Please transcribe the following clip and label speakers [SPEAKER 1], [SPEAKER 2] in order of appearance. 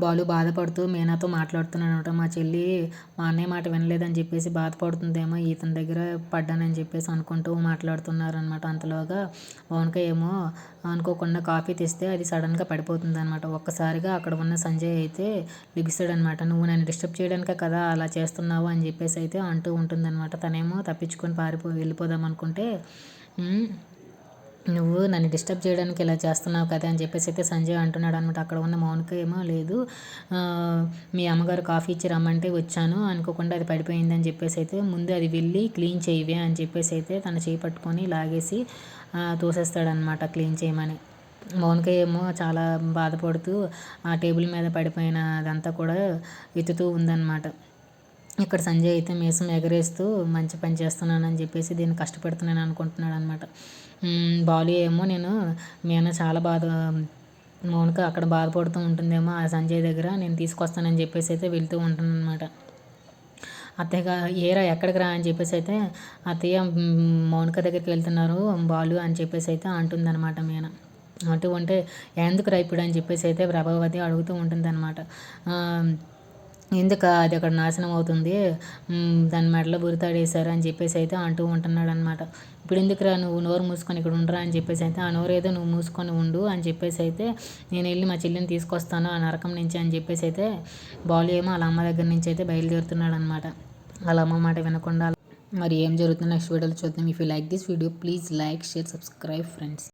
[SPEAKER 1] బాలు బాధపడుతూ మీనాతో మాట్లాడుతున్నాను అనమాట మా చెల్లి మా అన్నయ్య మాట వినలేదని చెప్పేసి బాధపడుతుందేమో ఇతని దగ్గర పడ్డానని చెప్పేసి అనుకుంటూ మాట్లాడుతున్నారనమాట. అంతలోగా మౌనిక ఏమో అనుకోకుండా కాఫీ తెస్తే అది సడన్గా పడిపోతుంది అనమాట ఒక్కసారిగా అక్కడ ఉన్న సంజయ్ అయితే లిగిస్తాడనమాట. నువ్వు నన్ను డిస్టర్బ్ చేయడానికే కదా అలా చేస్తున్నావు అని చెప్పేసి అయితే అంటూ ఉంటుందన్నమాట తనేమో తప్పించుకొని పారిపో వెళ్ళిపోదాం అనుకుంటే నువ్వు నన్ను డిస్టర్బ్ చేయడానికి ఇలా చేస్తున్నావు కదా అని చెప్పేసి అయితే సంజయ్ అంటున్నాడు అనమాట. అక్కడ ఉన్న మౌనిక ఏమో లేదు. మీ అమ్మగారు కాఫీ ఇచ్చి రమ్మంటే వచ్చాను. అనుకోకుండా అది పడిపోయింది అని చెప్పేసి అయితే ముందు అది వెళ్ళి క్లీన్ చేయవే అని చెప్పేసి అయితే తన చేయి పట్టుకొని లాగేసి తోసేస్తాడనమాట క్లీన్ చేయమని. మౌనిక ఏమో చాలా బాధపడుతూ ఆ టేబుల్ మీద పడిపోయిన అదంతా కూడా ఎత్తుతూ ఉందన్నమాట ఇక్కడ సంజయ్ అయితే మీసం ఎగరేస్తూ మంచి పని చేస్తున్నానని చెప్పేసి దీన్ని కష్టపెడుతున్నాను అనుకుంటున్నాడు అనమాట బాలు ఏమో నేను మీన చాలా బాధ మౌనిక అక్కడ బాధపడుతూ ఉంటుందేమో ఆ సంజయ్ దగ్గర నేను తీసుకొస్తానని చెప్పేసి అయితే వెళ్తూ ఉంటాను అనమాట అత్తయ్యగా ఏరా ఎక్కడికి రా? అని చెప్పేసి అయితే అత్తయ్య మౌనిక దగ్గరికి వెళ్తున్నారు బాలు అని చెప్పేసి అయితే అంటుందన్నమాట మీన అంటూ ఉంటే ఎందుకు రా ఇప్పుడు? అని చెప్పేసి అయితే ప్రభావతి అడుగుతూ ఉంటుందన్నమాట. అనమాట ఎందుకు అది అక్కడ నాశనం అవుతుంది? దాని మెడలో బురితాడేశారు అని చెప్పేసి అయితే అంటూ ఉంటున్నాడు అనమాట ఇప్పుడు ఎందుకురా నువ్వు నోరు మూసుకొని ఇక్కడ ఉండరా అని చెప్పేసి అయితే ఆ నోరు ఏదో నువ్వు మూసుకొని ఉండు అని చెప్పేసి అయితే నేను వెళ్ళి మా చెల్లిని తీసుకొస్తాను ఆ నరకం నుంచి అని చెప్పేసి అయితే బాలు ఏమో వాళ్ళ అమ్మ దగ్గర నుంచి అయితే బయలుదేరుతున్నాడు అనమాట వాళ్ళ అమ్మ మాట వినకుండా మరి ఏం జరుగుతుందో నెక్స్ట్ వీడియోలో చూద్దాం. If you like this video please like share subscribe friends